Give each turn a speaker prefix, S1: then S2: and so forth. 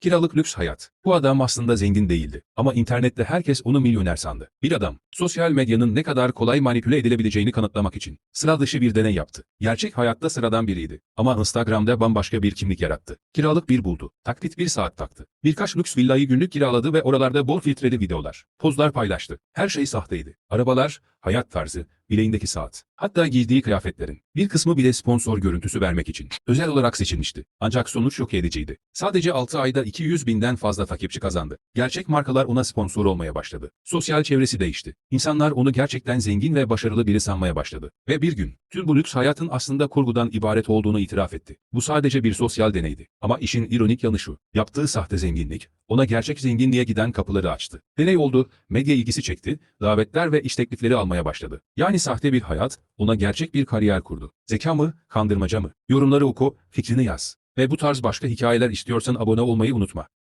S1: Kiralık lüks hayat. Bu adam aslında zengin değildi. Ama internette herkes onu milyoner sandı. Bir adam, sosyal medyanın ne kadar kolay manipüle edilebileceğini kanıtlamak için sıra dışı bir deney yaptı. Gerçek hayatta sıradan biriydi. Ama Instagram'da bambaşka bir kimlik yarattı. Kiralık bir buldu. Taklit bir saat taktı. Birkaç lüks villayı günlük kiraladı ve oralarda bol filtreli videolar, pozlar paylaştı. Her şey sahteydi. Arabalar, hayat tarzı, bileğindeki saat. Hatta giydiği kıyafetlerin bir kısmı bile sponsor görüntüsü vermek için özel olarak seçilmişti. Ancak sonuç şok ediciydi. Sadece 6 ayda 200 binden fazla takipçi kazandı. Gerçek markalar ona sponsor olmaya başladı. Sosyal çevresi değişti. İnsanlar onu gerçekten zengin ve başarılı biri sanmaya başladı. Ve bir gün tüm bu lüks hayatın aslında kurgudan ibaret olduğunu itiraf etti. Bu sadece bir sosyal deneydi. Ama işin ironik yanı şu. Yaptığı sahte zenginlik ona gerçek zenginliğe giden kapıları açtı. Deney oldu, medya ilgisi çekti, davetler ve iş teklifleri almaya başladı. Yani sahte bir hayat ona gerçek bir kariyer kurdu. Zeka mı, kandırmaca mı? Yorumları oku, fikrini yaz. Ve bu tarz başka hikayeler istiyorsan abone olmayı unutma.